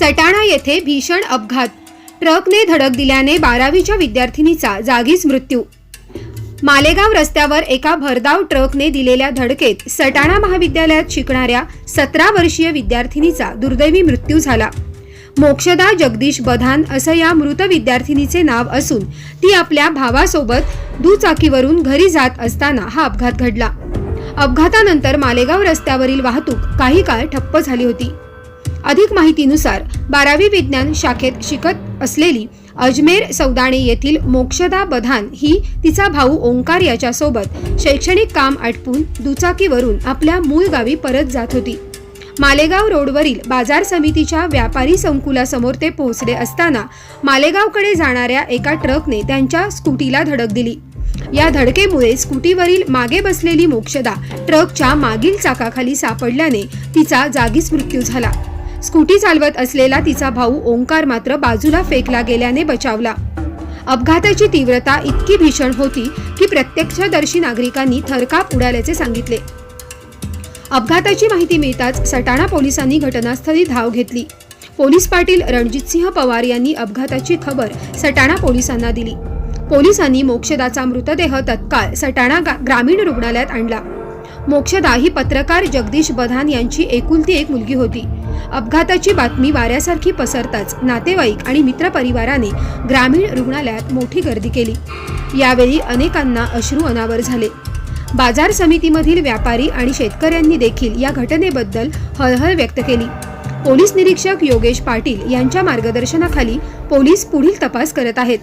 सटाणा येथे भीषण अपघात. ट्रकने धडक दिल्याने बारावीच्या विद्यार्थिनीचा जागीच मृत्यू. मालेगाव रस्त्यावर एका भरधाव ट्रकने दिलेल्या धडकेत सटाणा महाविद्यालयात शिकणाऱ्या सतरा वर्षीय विद्यार्थिनीचा दुर्दैवी मृत्यू झाला. मोक्षदा जगदीश बधान असं या मृत विद्यार्थिनीचे नाव असून ती आपल्या भावासोबत दुचाकीवरून घरी जात असताना हा अपघात घडला. अपघातानंतर मालेगाव रस्त्यावरील वाहतूक काही काळ ठप्प झाली होती. अधिक माहितीनुसार बारावी विज्ञान शाखेत शिकत असलेली अजमेर सौदाणे येथील मोक्षदा बधान ही तिचा भाऊ ओंकार याच्यासोबत शैक्षणिक काम आटपून दुचाकीवरून आपल्या मूळ गावी परत जात होती. मालेगाव रोडवरील बाजार समितीच्या व्यापारी संकुलासमोर ते पोहोचले असताना मालेगावकडे जाणाऱ्या एका ट्रकने त्यांच्या स्कूटीला धडक दिली. या धडकेमुळे स्कूटीवरील मागे बसलेली मोक्षदा ट्रकच्या मागील चाकाखाली सापडल्याने तिचा जागीच मृत्यू झाला. स्कूटी चालवत असलेला तिचा भाऊ ओंकार मात्र बाजूला फेकला गेल्याने बचावला. अपघाताची तीव्रता इतकी भीषण होती की प्रत्यक्षदर्शी नागरिकांनी थरकाप उडाल्याचे सांगितले. अपघाताची माहिती मिळताच सटाणा पोलिसांनी घटनास्थळी धाव घेतली. पोलीस पाटील रणजितसिंह पवार यांनी अपघाताची खबर सटाणा पोलिसांना दिली. पोलिसांनी मोक्षदाचा मृतदेह तत्काळ सटाणा गा- ग्रामीण रुग्णालयात आणला. मोक्षदा ही पत्रकार जगदीश बधान यांची एकुलती एक मुलगी होती. अपघाताची बातमी वाऱ्यासारखी पसरताच नातेवाईक आणि मित्रपरिवाराने ग्रामीण रुग्णालयात मोठी गर्दी केली. यावेळी अनेकांना अश्रू अनावर झाले. बाजार समितीमधील व्यापारी आणि शेतकऱ्यांनी देखील या घटनेबद्दल हळहळ व्यक्त केली. पोलीस निरीक्षक योगेश पाटील यांच्या मार्गदर्शनाखाली पोलीस पुढील तपास करत आहेत.